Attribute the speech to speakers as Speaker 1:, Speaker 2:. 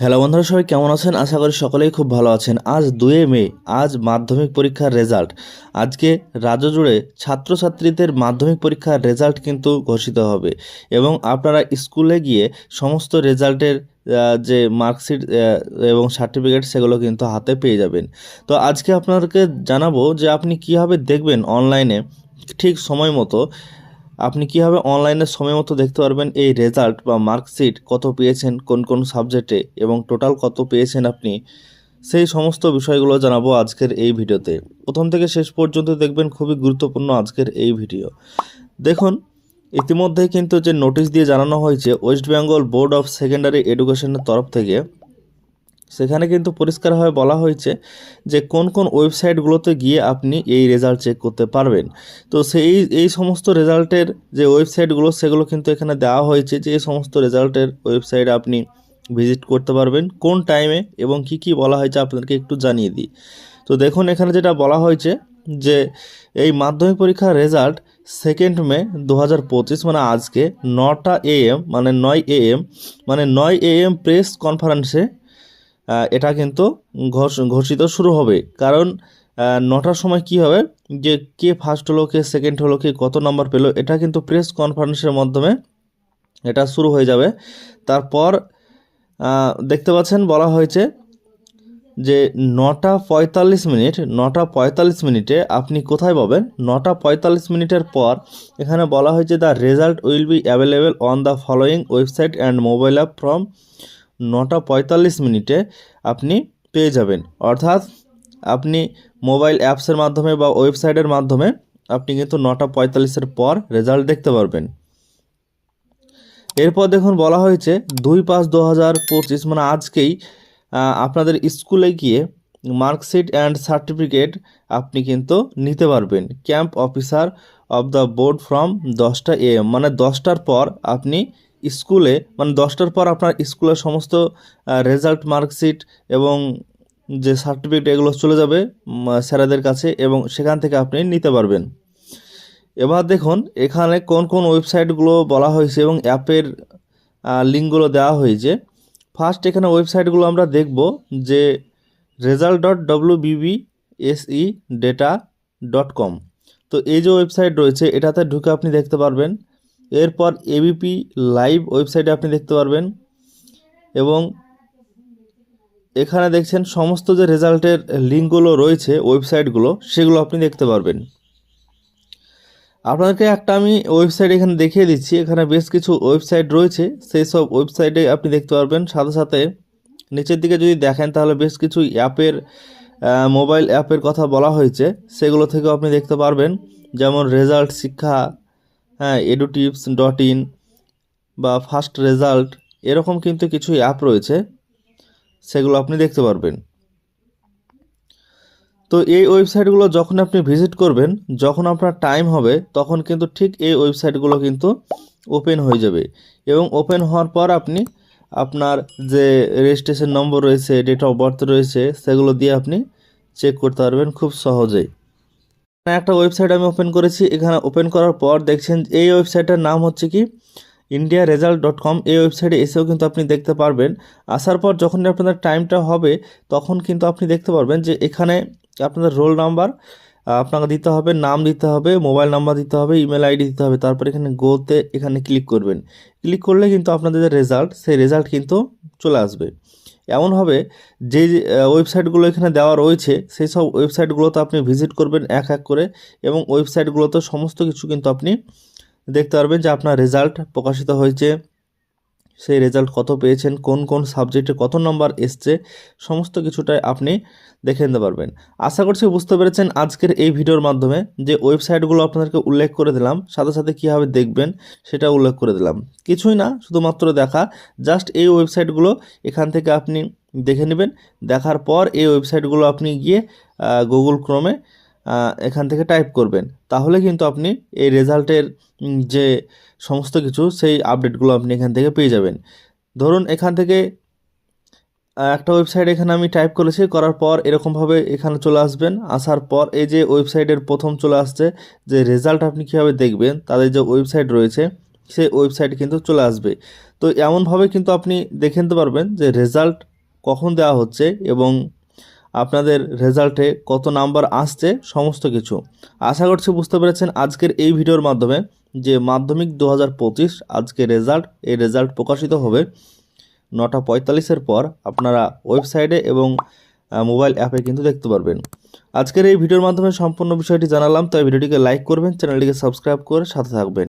Speaker 1: Hello বন্ধুরা, সবাই কেমন আছেন? আশা করি সকলেই খুব ভালো আছেন। আজ দুয়ে মে, আজ মাধ্যমিক পরীক্ষার রেজাল্ট আজকে রাজ্য জুড়ে ছাত্রছাত্রীদের মাধ্যমিক পরীক্ষার রেজাল্ট কিন্তু ঘোষিত হবে এবং আপনারা স্কুলে গিয়ে সমস্ত রেজাল্টের যে মার্কশিট এবং সার্টিফিকেট সেগুলো কিন্তু হাতে পেয়ে যাবেন। তো আজকে আপনাদেরকে জানাব যে আপনি কীভাবে দেখবেন অনলাইনে ঠিক সময় মতো আপনি কীভাবে অনলাইনে সময় মতো দেখতে পারবেন এই রেজাল্ট বা মার্কশিট কত পেয়েছেন, কোন কোন সাবজেক্টে এবং টোটাল কত পেয়েছেন আপনি? সেই সমস্ত বিষয়গুলো জানাব আজকের এই ভিডিওতে। প্রথম থেকে শেষ পর্যন্ত দেখবেন খুবই গুরুত্বপূর্ণ আজকের এই ভিডিও। দেখুন, ইতিমধ্যেই কিন্তু যে নোটিশ দিয়ে জানানো হয়েছে West Bengal board of secondary এডুকেশনের তরফ থেকে সেখানে কিন্তু পরিষ্কারভাবে বলা হয়েছে যে কোন কোন ওয়েবসাইটগুলোতে গিয়ে আপনি এই রেজাল্ট চেক করতে পারবেন। তো সেই, এই সমস্ত রেজাল্টের যে ওয়েবসাইটগুলো, সেগুলো কিন্তু এখানে দেওয়া হয়েছে যে এই সমস্ত রেজাল্টের ওয়েবসাইট আপনি ভিজিট করতে পারবেন, কোন টাইমে এবং কি কি বলা হয়েছে আপনাদেরকে একটু জানিয়ে দিই। তো দেখুন, এখানে যেটা বলা হয়েছে যে এই মাধ্যমিক পরীক্ষার রেজাল্ট সেকেন্ড মে দু হাজার পঁচিশ মানে আজকে নটা এএম মানে নয় এএম মানে নয় এএম প্রেস কনফারেন্সে এটা কিন্তু ঘোষ- ঘোষিত শুরু হবে। কারণ নটার সময় কি হবে? যে কে ফার্স্ট হলো, কে সেকেন্ড হলো, কে কত নাম্বার পেল, এটা কিন্তু প্রেস কনফারেন্সের মাধ্যমে এটা শুরু হয়ে যাবে। তারপর দেখতে পাচ্ছেন বলা হয়েছে যে নটা পঁয়তাল্লিশ মিনিট, নটা পঁয়তাল্লিশ মিনিটে আপনি কোথায় পাবেন? নটা পঁয়তাল্লিশ মিনিটের পর এখানে বলা হয়েছে the result will be available on the following website and mobile app from নটা পঁয়তাল্লিশ মিনিটে আপনি পেয়ে যাবেন। অর্থাৎ আপনি মোবাইল অ্যাপসের মাধ্যমে বা ওয়েবসাইটের মাধ্যমে আপনি কিন্তু নটা পঁয়তাল্লিশের পর রেজাল্ট দেখতে পারবেন। এরপর দেখুন বলা হয়েছে দুই পাঁচ দু হাজার পঁচিশ মানে আজকেই আপনাদের স্কুলে গিয়ে মার্কশিট অ্যান্ড সার্টিফিকেট আপনি কিন্তু নিতে পারবেন। Camp officer of the board from দশটা এম মানে দশটার পর আপনি স্কুলে মানে দশটার পর আপনার স্কুলের সমস্ত রেজাল্ট মার্কশিট এবং যে সার্টিফিকেট এগুলো চলে যাবে স্যারেদের কাছে এবং সেখান থেকে আপনি নিতে পারবেন। এবার দেখুন, এখানে কোন কোন ওয়েবসাইটগুলো বলা হয়েছে এবং অ্যাপের লিঙ্কগুলো দেওয়া হয়েছে। ফার্স্ট এখানে ওয়েবসাইটগুলো আমরা দেখব যে result dot W BB SE data dot com তো এই যে ওয়েবসাইট রয়েছে, এটাতে ঢুকে আপনি দেখতে পারবেন এরপর এবিপি লাইভ ওয়েবসাইটে আপনি দেখতে পারবেন। এবং এখানে দেখছেন সমস্ত যে রেজাল্টের লিঙ্কগুলো রয়েছে ওয়েবসাইটগুলো সেগুলো আপনি দেখতে পারবেন। আপনাদেরকে একটা আমি ওয়েবসাইট এখানে দেখিয়ে দিচ্ছি। এখানে বেশ কিছু ওয়েবসাইট রয়েছে। সেই সব ওয়েবসাইটে আপনি দেখতে পারবেন। সাথে সাথে নিচের দিকে যদি দেখেন, তাহলে বেশ কিছু অ্যাপের মোবাইল অ্যাপের কথা বলা হয়েছে। সেগুলো থেকেও আপনি দেখতে পারবেন। যেমন রেজাল্ট শিক্ষা হ্যাঁ এডুটিপস ডট ইন বা ফার্স্ট রেজাল্ট এরকম কিন্তু কিছু অ্যাপ রয়েছে, সেগুলো আপনি দেখতে পারবেন। তো এই ওয়েবসাইটগুলো যখন আপনি ভিজিট করবেন, যখন আপনার টাইম হবে, তখন কিন্তু ঠিক এই ওয়েবসাইটগুলো কিন্তু ওপেন হয়ে যাবে। এবং ওপেন হওয়ার পর আপনি আপনার যে রেজিস্ট্রেশন নম্বর রয়েছে ডেট অফ বার্থ রয়েছে, সেগুলো দিয়ে আপনি চেক করতে পারবেন খুব সহজেই। একটা ওয়েবসাইট আমি ওপেন করেছি, এখানে ওপেন করার পর দেখছেন এই ওয়েবসাইটের নাম হচ্ছে কি? ইন্ডিয়া রেজাল্ট ডট কম এই ওয়েবসাইটে এসেও কিন্তু আপনি দেখতে পারবেন। আসার পর যখন আপনাদের টাইমটা হবে, তখন কিন্তু আপনি দেখতে পারবেন যে এখানে আপনাদের রোল নাম্বার আপনাকে দিতে হবে নাম দিতে হবে মোবাইল নাম্বার দিতে হবে ইমেল আইডি দিতে হবে তারপর এখানে গোতে এখানে ক্লিক করবেন। ক্লিক করলে কিন্তু আপনাদের যে রেজাল্ট সেই রেজাল্ট কিন্তু চলে আসবে। এমনভাবে যে যে, ওয়েবসাইটগুলো এখানে দেওয়া রয়েছে সেই সব ওয়েবসাইটগুলোতে আপনি ভিজিট করবেন এক এক করে এবং ওয়েবসাইটগুলোতে সমস্ত কিছু কিন্তু আপনি দেখতে পারবেন যে আপনার রেজাল্ট প্রকাশিত হয়েছে। সেই রেজাল্ট কত পেয়েছেন, কোন কোন সাবজেক্টে কত নম্বর এসছে, সমস্ত কিছুটাই আপনি দেখে নিতে পারবেন। আশা করছি বুঝতে পেরেছেন আজকের এই ভিডিওর মাধ্যমে যে ওয়েবসাইটগুলো আপনাদেরকে উল্লেখ করে দিলাম, সাথে সাথে কীভাবে দেখবেন সেটা উল্লেখ করে দিলাম। কিছুই না, শুধুমাত্র দেখা জাস্ট এই ওয়েবসাইটগুলো এখান থেকে আপনি দেখে নেবেন। দেখার পর এই ওয়েবসাইটগুলো আপনি গিয়ে গুগল ক্রমে এখান থেকে টাইপ করবেন। তাহলে কিন্তু আপনি এই রেজাল্টের যে সমস্ত কিছু, সেই আপডেটগুলো আপনি এখান থেকে পেয়ে যাবেন। ধরুন এখান থেকে একটা ওয়েবসাইট এখানে আমি টাইপ করেছি, করার পর এরকমভাবে এখানে চলে আসবেন। আসার পর এই যে ওয়েবসাইটের প্রথম চলে আসছে, যে রেজাল্ট আপনি কীভাবে দেখবেন, তাদের যে ওয়েবসাইট রয়েছে, সেই ওয়েবসাইটে কিন্তু চলে আসবে। তো এমনভাবে কিন্তু আপনি দেখে নিতে পারবেন যে রেজাল্ট কখন দেওয়া হচ্ছে এবং আপনাদের রেজাল্টে কত নাম্বার আসছে, সমস্ত কিছু। আশা করছি বুঝতে পেরেছেন আজকের এই ভিডিওর মাধ্যমে যে মাধ্যমিক দু হাজার পঁচিশ আজকে রেজাল্ট, এই রেজাল্ট প্রকাশিত হবে নটা পঁয়তাল্লিশের পর। আপনারা ওয়েবসাইটে এবং মোবাইল অ্যাপে কিন্তু দেখতে পারবেন। আজকের এই ভিডিওর মাধ্যমে সম্পূর্ণ বিষয়টি জানালাম, তাই ভিডিওটিকে লাইক করবেন, চ্যানেলটিকে সাবস্ক্রাইব করে সাথে থাকবেন।